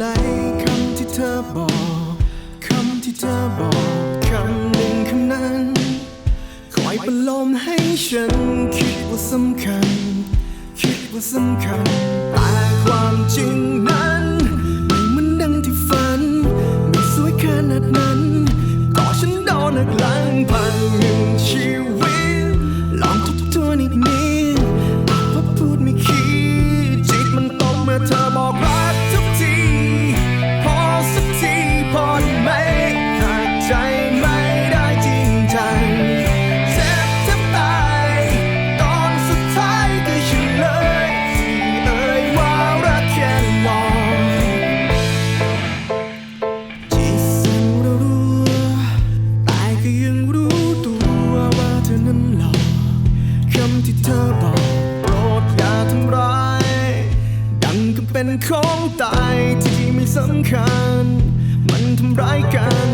หลคำที่เธอบอกคำที่เธอบอกคำหนึ่งคำนั้นคอยเป็นลมให้ฉัน คิดว่าสำคัญ คิดว่าสำคัญแต่ความจริงนั้น เป็นของตายที่ไม่สำคัญ มันทำร้ายกัน